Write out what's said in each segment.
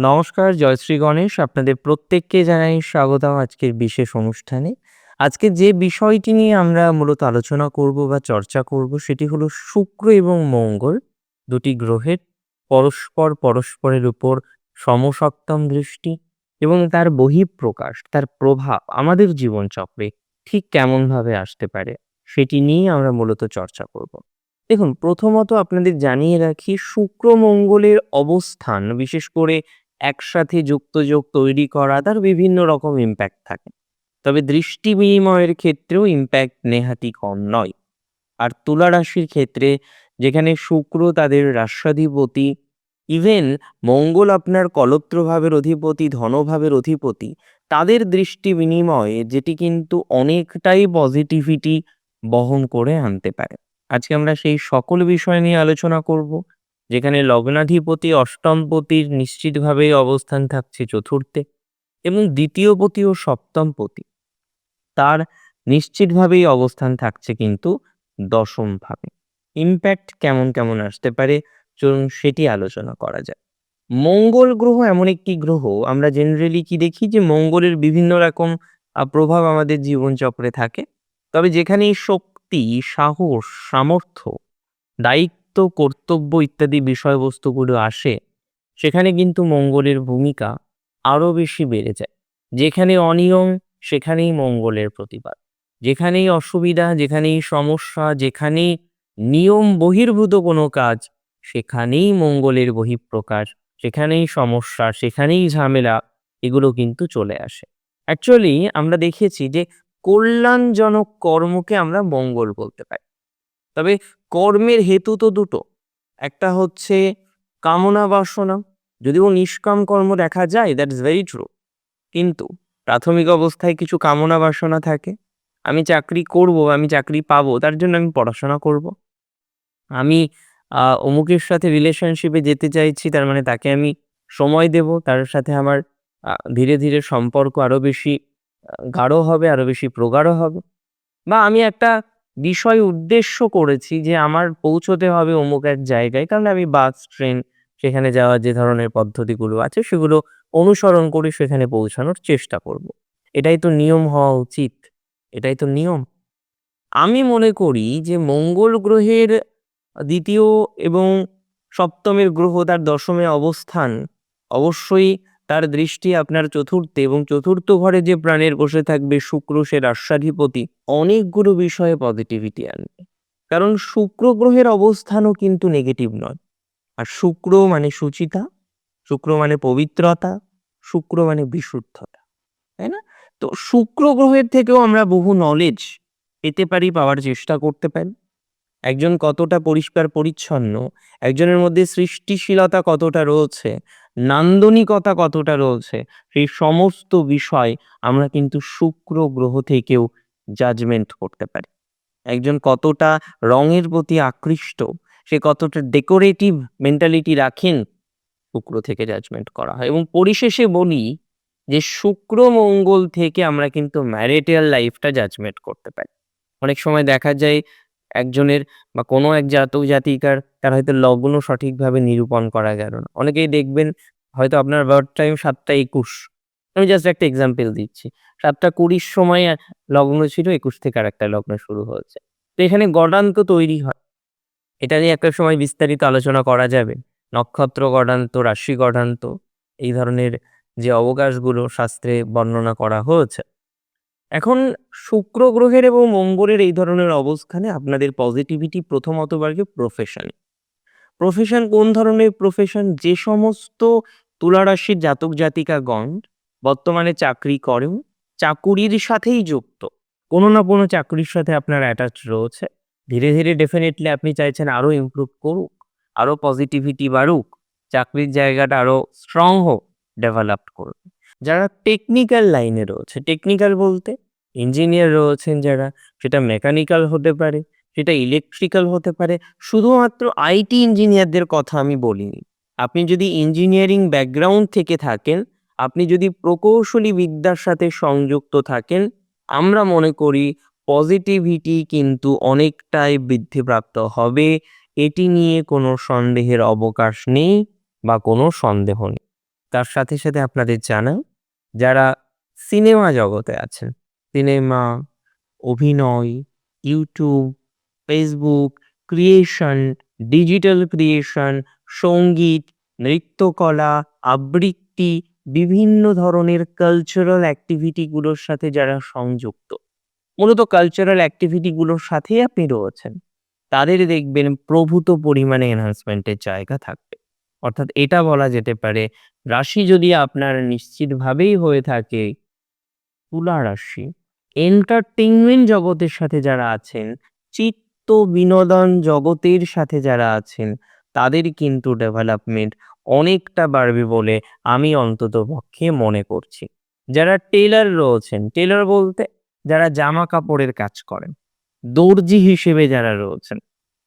নমস্কার, জয়শ্রী গণেশ। আপনাদের প্রত্যেককে জানাই স্বাগতম আজকের বিশেষ অনুষ্ঠানে। আজকে যে বিষয়টি নিয়ে আমরা মূলত আলোচনা করব বা চর্চা করব সেটি হলো শুক্র এবং মঙ্গল দুটি গ্রহের পরস্পর পরস্পরের উপর সমসপ্তম দৃষ্টি এবং তার বহিঃপ্রকাশ, তার প্রভাব আমাদের জীবনচক্রে ঠিক কেমনভাবে আসতে পারে সেটি নিয়েই আমরা মূলত চর্চা করব। দেখুন প্রথমত আপনাদের জানিয়ে রাখি শুক্র মঙ্গলের অবস্থান বিশেষ করে একসাথে যুক্তযোগ তৈরি করা তার বিভিন্ন রকম ইম্প্যাক্ট থাকে। তবে দৃষ্টি বিনিময়ের ক্ষেত্রেও ইম্প্যাক্ট নেহাতই কম নয়। আর তুলা রাশির ক্ষেত্রে যেখানে শুক্র তাদের রাস্যাধিপতি ইভেন মঙ্গল আপনার কলত্র ভাবের অধিপতি, ধনভাবের অধিপতি তাদের দৃষ্টি বিনিময়ে যেটি কিন্তু অনেকটাই পজিটিভিটি বহন করে আনতে পারে। আজকে আমরা সেই সকল বিষয় নিয়ে আলোচনা করব। যেখানে লগ্নাধিপতি অষ্টমপতির নিশ্চিতভাবেই অবস্থান থাকছে চতুর্থে এবং দ্বিতীয় পতি ও সপ্তম পতি তার নিশ্চিতভাবেই অবস্থান থাকছে কিন্তু দশম ভাবে। ইমপ্যাক্ট কেমন কেমন আসতে পারে চলুন সেটি আলোচনা করা যায় মঙ্গল গ্রহ এমন একটি গ্রহ আমরা জেনারেলি কি দেখি যে মঙ্গলের বিভিন্ন রকম প্রভাব আমাদের জীবনচক্রে থাকে। তবে যেখানে শক্তি, সাহস, সামর্থ্য, দায়িত্ব, কর্তব্য ইত্যাদি বিষয়বস্তুগুলো আসে সেখানে কিন্তু মঙ্গলের ভূমিকা আরও বেশি বেড়ে যায়। যেখানে অনিয়ম সেখানেই মঙ্গলের প্রতিবাদ। যেখানেই অসুবিধা, যেখানেই সমস্যা, যেখানেই নিয়ম বহির্ভূত কোনো কাজ সেখানেই মঙ্গলের বহিঃপ্রকাশ, সেখানেই সমস্যা, সেখানেই ঝামেলা এগুলো কিন্তু চলে আসে। অ্যাকচুয়ালি আমরা দেখেছি যে কল্যাণজনক কর্মকে আমরা মঙ্গল বলতে পারি। তবে কর্মের হেতু তো দুটো। একটা হচ্ছে কামনা বাসনা যদিও নিষ্কাম কর্ম দেখা যায় দ্যাট ইজ ভেরি ট্রু। কিন্তু প্রাথমিক অবস্থায় কিছু কামনা বাসনা থাকে। আমি চাকরি করব, আমি চাকরি পাবো তার জন্য আমি পড়াশোনা করব। আমি অমুকের সাথে রিলেশনশিপে যেতে চাইছি তার মানে তাকে আমি সময় দেব। তার সাথে আমার ধীরে ধীরে সম্পর্ক আরও বেশি গাঢ় হবে, আরও বেশি প্রগাঢ় হবে। বা আমি একটা বিষয় উদ্দেশ্য করেছি যে আমার পৌঁছতে হবে অমুক এক জায়গায় কারণ আমি বাস, ট্রেন সেখানে যাওয়ার যে ধরনের পদ্ধতিগুলো আছে সেগুলো অনুসরণ করে সেখানে পৌঁছানোর চেষ্টা করব। এটাই তো নিয়ম হওয়া উচিত। এটাই তো নিয়ম। আমি মনে করি যে মঙ্গল গ্রহের দ্বিতীয় এবং সপ্তমের গ্রহ তার দশমে অবস্থান অবশ্যই তার দৃষ্টি আপনার চতুর্থে এবং চতুর্থ ঘরে যে প্রাণের বসে থাকবে শুক্র সে রাস্যাধিপতি অনেকগুলো বিষয়ে পজিটিভিটি আনবে। কারণ শুক্র গ্রহের অবস্থানও কিন্তু নেগেটিভ নয়। আর শুক্র মানে সুচিতা, শুক্র মানে পবিত্রতা, শুক্র মানে বিশুদ্ধতা। তাই না? তো শুক্র গ্রহের থেকেও আমরা বহু নলেজ পেতে পারি, পাওয়ার চেষ্টা করতে পারি। একজন কতটা পরিষ্কার পরিচ্ছন্ন, একজনের মধ্যে সৃষ্টিশীলতা কতটা রয়েছে, নান্দনিকতা কতটা রয়েছে সেই সমস্ত বিষয় আমরা কিন্তু শুক্র গ্রহ থেকেও জাজমেন্ট করতে পারি। একজন কতটা রঙের প্রতি আকৃষ্ট, সে কতটা ডেকোরেটিভ মেন্টালিটি রাখেন শুক্র থেকে জাজমেন্ট করা হয় এবং পরিশেষে বলি যে শুক্র মঙ্গল থেকে আমরা কিন্তু ম্যারিটাল লাইফটা জাজমেন্ট করতে পারি। অনেক সময় দেখা যায় একজনের বা কোনো এক জাতক জাতিকার তার হয়তো লগ্ন সঠিকভাবে নিরূপণ করা গেল না। অনেকেই দেখবেন হয়তো আপনার বার্থ টাইম ৭টা-২১ আমি জাস্ট একটা এক্সাম্পল দিচ্ছি। ৭টা-২০ সময় লগ্ন ছিল ২১ থেকে আর একটা লগ্ন শুরু হয়েছে। তো এখানে গডান্ত তৈরি হয়। এটা নিয়ে একটা সময় বিস্তারিত আলোচনা করা যাবে। নক্ষত্র গডান্ত, রাশি গডান্ত এই ধরনের যে অবকাশগুলো শাস্ত্রে বর্ণনা করা হয়েছে। এখন শুক্র গ্রহের এবং মঙ্গলের এই ধরনের অবস্থানে আপনাদের পজিটিভিটি প্রথমত বাড়বে প্রফেশন। প্রফেশন কোন ধরনের প্রফেশন? যে সমস্ত তুলা রাশির জাতক জাতিকাগণ বর্তমানে চাকরি করেন, চাকুরির সাথেই যুক্ত। কোনো না কোনো চাকরির সাথে আপনার অ্যাটাচ রয়েছে। ধীরে ধীরে ডেফিনেটলি আপনি চাইছেন আরও ইমপ্রুভ করুক, আরও পজিটিভিটি বাড়ুক, চাকরির জায়গাটা আরও স্ট্রং হোক, ডেভেলপড করুন। যারা টেকনিক্যাল লাইনে রয়েছে, টেকনিক্যাল বলতে ইঞ্জিনিয়ার রয়েছেন যারা সেটা মেকানিক্যাল হতে পারে, সেটা ইলেকট্রিক্যাল হতে পারে। শুধুমাত্র আইটি ইঞ্জিনিয়ারদের কথা আমি বলিনি। আপনি যদি ইঞ্জিনিয়ারিং ব্যাকগ্রাউন্ড থেকে থাকেন, আপনি যদি প্রকৌশলী বিদ্যার সাথে সংযুক্ত থাকেন, আমরা মনে করি পজিটিভিটি কিন্তু অনেকটাই বৃদ্ধিপ্রাপ্ত হবে। এটি নিয়ে কোনো সন্দেহের অবকাশ নেই বা কোনো সন্দেহ নেই। তার সাথে সাথে আপনাদের জানাই যারা সিনেমা জগতে আছেন। সিনেমা, অভিনয়, YouTube, Facebook, creation, digital creation, সংগীত, নৃত্যকলা, আবৃত্তি, বিভিন্ন ধরনের কালচারাল অ্যাক্টিভিটিগুলোর সাথে যারা সংযুক্ত। মূলত কালচারাল অ্যাক্টিভিটিগুলোর সাথেই আপনি রয়েছেন। তাদের দেখবেন প্রভূত পরিমাণে এনহান্সমেন্টের জায়গা থাকবে। অর্থাৎ এটা বলা যেতে পারে, রাশি যদি আপনার নিশ্চিতভাবেই হয়ে থাকে, তুলা রাশি এন্টারটেইনমেন্ট জগতের সাথে যারা আছেন, চিত্ত বিনোদন জগতের সাথে যারা আছেন, তাদের কিন্তু ডেভেলপমেন্ট অনেকটা বাড়বে বলে আমি অন্তত পক্ষে মনে করছি। যারা টেলার রয়েছেন টেলার বলতে যারা জামা কাপড়ের কাজ করেন, দর্জি হিসেবে যারা রয়েছেন,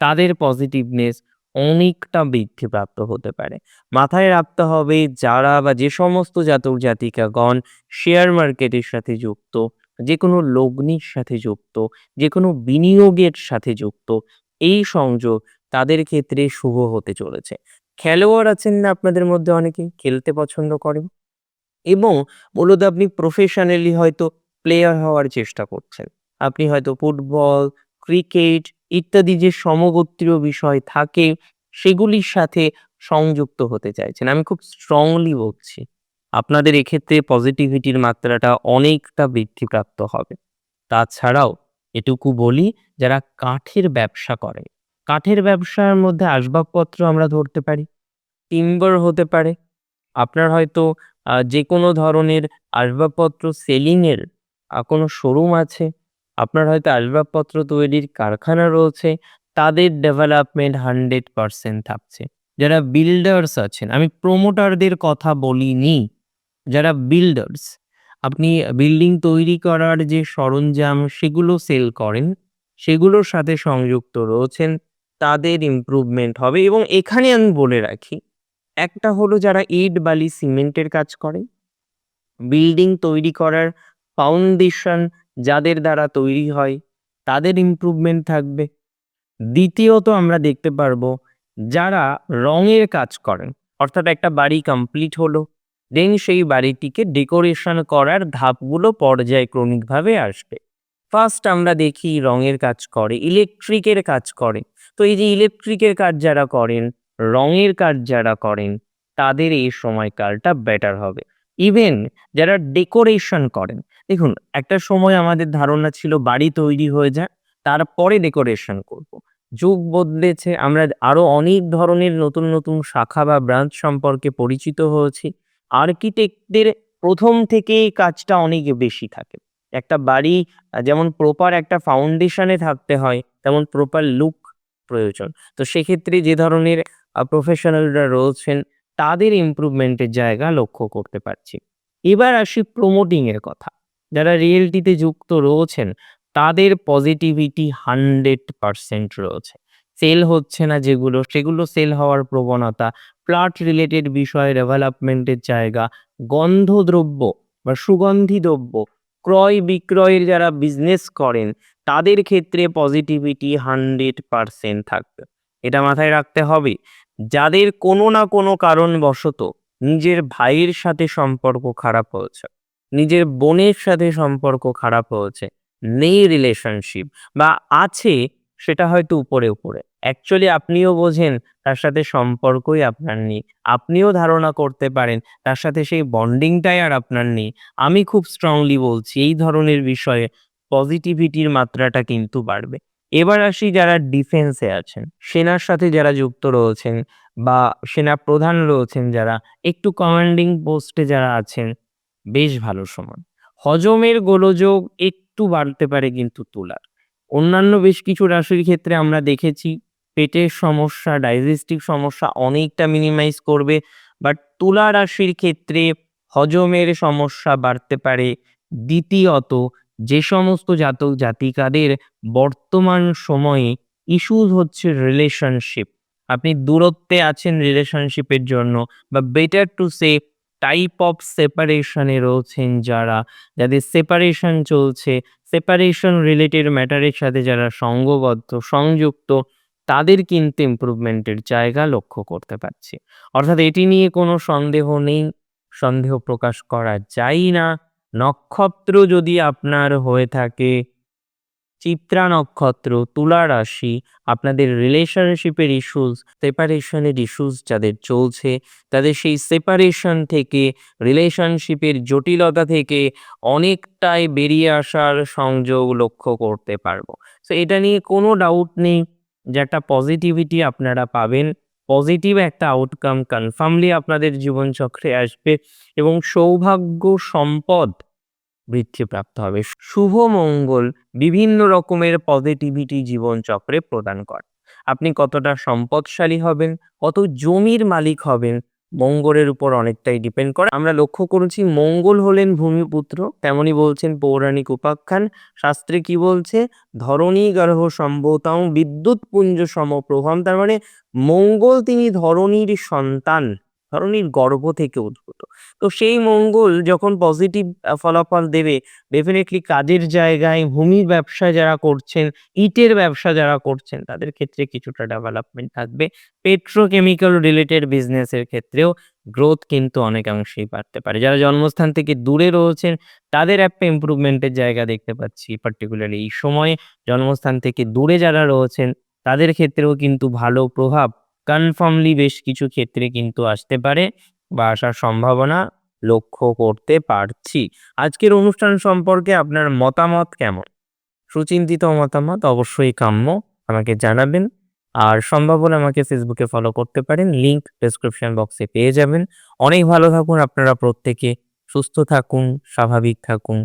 তাদের পজিটিভনেস অনেকটা বৃদ্ধিপ্রাপ্ত হতে পারে। মাথায় রাখতে হবে যারা বা যে সমস্ত জাতক জাতিকাগণ শেয়ার মার্কেটের সাথে যুক্ত, যে কোনো লগ্নির সাথে যুক্ত, যে কোনো বিনিয়োগের সাথে যুক্ত, এই সংযোগ তাদের ক্ষেত্রে শুভ হতে চলেছে। খেলোয়াড় আছেন না আপনাদের মধ্যে অনেকে, খেলতে পছন্দ করেন। এবং মূলত আপনি প্রফেশনালি হয়তো প্লেয়ার হওয়ার চেষ্টা করছেন। আপনি হয়তো ফুটবল ক্রিকেট ইত্যাদি যে সমগোত্রীয় বিষয় থাকে, সেগুলির সাথে সংযুক্ত হতে চাইছেন। আমি খুব স্ট্রংলি বলছি, আপনাদের এক্ষেত্রে পজিটিভিটির মাত্রাটা অনেকটা বৃদ্ধিপ্রাপ্ত হবে। তাছাড়াও এটুকু বলি, যারা কাঠের ব্যবসা করে, কাঠের ব্যবসার মধ্যে আসবাবপত্র আমরা ধরতে পারি টিম্বার হতে পারে, আপনার হয়তো যে কোনো ধরনের আসবাবপত্র সেলিংয়ের কোনো শোরুম আছে আপনার হয়তো আসবাবপত্র তৈরির কারখানা রয়েছে, তাদের ডেভেলপমেন্ট হান্ড্রেড পার্সেন্ট থাকছে। যারা বিল্ডার্স আছেন, আমি প্রোমোটারদের কথা বলিনি, যারা বিল্ডার্স আপনি বিল্ডিং তৈরি করার যে সরঞ্জাম সেগুলো সেল করেন, সেগুলোর সাথে সংযুক্ত রয়েছেন, তাদের ইমপ্রুভমেন্ট হবে। এবং এখানে আমি বলে রাখি, একটা হলো যারা ইট, বালি, সিমেন্টের কাজ করে বিল্ডিং তৈরি করার ফাউন্ডেশন যাদের দ্বারা তৈরি হয়, তাদের ইমপ্রুভমেন্ট থাকবে। দ্বিতীয়ত আমরা দেখতে পারব, যারা রঙের কাজ করেন, অর্থাৎ একটা বাড়ি কমপ্লিট হলো দেন সেই বাড়িটিকে ডেকোরেশন করার ধাপগুলো পর্যায়ক্রমিকভাবে আসবে। ফার্স্ট আমরা দেখি রঙের কাজ করে ইলেকট্রিকের কাজ করে। তো এই যে ইলেকট্রিকের কাজ যারা করেন, রঙের কাজ যারা করেন, তাদের এই সময়কালটা বেটার হবে। ইভেন যারা ডেকোরেশন করেন, দেখুন একটা সময় আমাদের ধারণা ছিল বাড়ি তৈরি হয়ে যায় তারপরে ডেকোরেশন করব। যুগ বদলেছে, আমরা আরও অনেক ধরনের নতুন নতুন শাখা বা ব্রাঞ্চ সম্পর্কে পরিচিত হয়েছি। আর্কিটেক্টদের প্রথম থেকেই কাজটা অনেক বেশি থাকে। একটা বাড়ি, যেমন প্রপার একটা ফাউন্ডেশনে থাকতে হয়, তেমন প্রপার লুক প্রয়োজন। তো সেক্ষেত্রে যে ধরনের প্রফেশনালরা রয়েছেন তাদের ইমপ্রুভমেন্টের জায়গা লক্ষ্য করতে পারছি। এবার আসি প্রমোটিং এর কথা। যারা রিয়েলটিতে যুক্ত রয়েছেন, তাদের পজিটিভিটি হান্ড্রেড পার্সেন্ট রয়েছে। সেল হচ্ছে না যেগুলো, সেগুলো সেল হওয়ার প্রবণতা প্লাট রিলেটেড বিষয় ডেভেলপমেন্টের জায়গা, গন্ধদ্রব্য বা সুগন্ধি দ্রব্য ক্রয় বিক্রয়ের যারা বিজনেস করেন, তাদের ক্ষেত্রে পজিটিভিটি হান্ড্রেড পার্সেন্ট থাকবে। এটা মাথায় রাখতে হবে। যাদের কোনো না কোনো কারণবশত নিজের ভাইয়ের সাথে সম্পর্ক খারাপ হয়েছে, নিজের বোনের সাথে সম্পর্ক খারাপ হয়েছে, নেই রিলেশনশিপ বা আছে সেটা হয়তো উপরে উপরে। অ্যাকচুয়ালি আপনিও বোঝেন তার সাথে সম্পর্কই আপনার নেই। আপনিও ধারণা করতে পারেন তার সাথে সেই বন্ডিংটাই আর আপনার নেই। আমি খুব স্ট্রংলি বলছি এই ধরনের বিষয়ে পজিটিভিটির মাত্রাটা কিন্তু বাড়বে। এবার আসি যারা ডিফেন্সে আছেন। সেনার সাথে যারা যুক্ত রয়েছেন বা সেনা প্রধান রয়েছেন যারা, একটু কমান্ডিং পোস্টে যারা আছেন, বেশ ভালো সময়। হজমের গোলযোগ একটু বাড়তে পারে কিন্তু তুলার। অন্যান্য বেশ কিছু রাশির ক্ষেত্রে আমরা দেখেছি, পেটের সমস্যা ডাইজেস্টিভ সমস্যা অনেকটা মিনিমাইজ করবে বাট তুলা রাশির ক্ষেত্রে হজমের সমস্যা বাড়তে পারে। দ্বিতীয়ত যে সমস্ত জাতক জাতিকাদের বর্তমান সময়ে ইস্যুজ হচ্ছে রিলেশনশিপ আপনি দূরত্বে আছেন রিলেশনশিপের জন্য বা better to say type of সেপারেশনে রয়েছেন যারা, যাদের সেপারেশন চলছে সেপারেশন রিলেটেড ম্যাটারের সাথে যারা সঙ্গবদ্ধ, সংযুক্ত, তাদের কিন্তু ইমপ্রুভমেন্টের জায়গা লক্ষ্য করতে পারছি। অর্থাৎ এটি নিয়ে কোনো সন্দেহ নেই, সন্দেহ প্রকাশ করা যায় না। নক্ষত্র যদি আপনার হয়ে থাকে, চিত্রা নক্ষত্র, তুলা রাশি, আপনাদের রিলেশনশিপের ইস্যুস সেপারেশনের ইস্যুস যাদের চলছে, তাদের সেই সেপারেশন থেকে রিলেশনশিপের জটিলতা থেকে অনেকটাই বেরিয়ে আসার সংযোগ লক্ষ্য করতে পারব। সো এটা নিয়ে কোনো ডাউট নেই, যে একটা পজিটিভিটি আপনারা পাবেন। পজিটিভ একটা আউটকাম কনফার্মলি আপনাদের জীবনচক্রে আসবে এবং সৌভাগ্য সম্পদ বৃদ্ধিপ্রাপ্ত হবে। শুভ মঙ্গল বিভিন্ন রকমের পজিটিভিটি জীবনচক্রে প্রদান করে। আপনি কতটা সম্পদশালী হবেন, কত জমির মালিক হবেন মঙ্গলের উপর অনেকটাই ডিপেন্ড করে। আমরা লক্ষ্য করেছি মঙ্গল হলেন ভূমিপুত্র, তেমনি বলছেন পৌরাণিক উপাখ্যান। শাস্ত্রে কি বলছে? ধরণী গর্ভ সম্ভবতাম বিদ্যুৎ পুঞ্জ সমপ্রভম। তার মানে মঙ্গল তিনি ধরণীর সন্তান। ধরণীর গর্ভ থেকে উদ্ভূত। তো সেই মঙ্গল যখন পজিটিভ ফলাফল দেবে ডেফিনেটলি কাজের জায়গায়, ভূমির ব্যবসা যারা করছেন, ইটের ব্যবসা যারা করছেন, তাদের ক্ষেত্রে কিছুটা ডেভেলপমেন্ট থাকবে। পেট্রোকেমিক্যাল রিলেটেড বিজনেসের ক্ষেত্রেও গ্রোথ কিন্তু অনেকাংশেই বাড়তে পারে। যারা জন্মস্থান থেকে দূরে রয়েছেন, তাদের একটা ইমপ্রুভমেন্টের জায়গা দেখতে পাচ্ছি পার্টিকুলারলি এই সময়ে। জন্মস্থান থেকে দূরে যারা রয়েছেন, তাদের ক্ষেত্রেও কিন্তু ভালো প্রভাব কনফার্মলি বেশ কিছু ক্ষেত্রে কিন্তু আসতে পারে বা আসার সম্ভাবনা লক্ষ্য করতে পারছি। আজকের অনুষ্ঠান সম্পর্কে আপনার মতামত কেমন? সুচিন্তিত মতামত অবশ্যই কাম্য, আমাকে জানাবেন। আর সম্ভব হলে আমাকে ফেসবুকে ফলো করতে পারেন লিংক ডেসক্রিপশন বক্সে পেয়ে যাবেন। অনেক ভালো থাকুন, আপনারা প্রত্যেকে সুস্থ থাকুন, স্বাভাবিক থাকুন।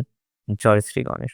জয় শ্রী গণেশ।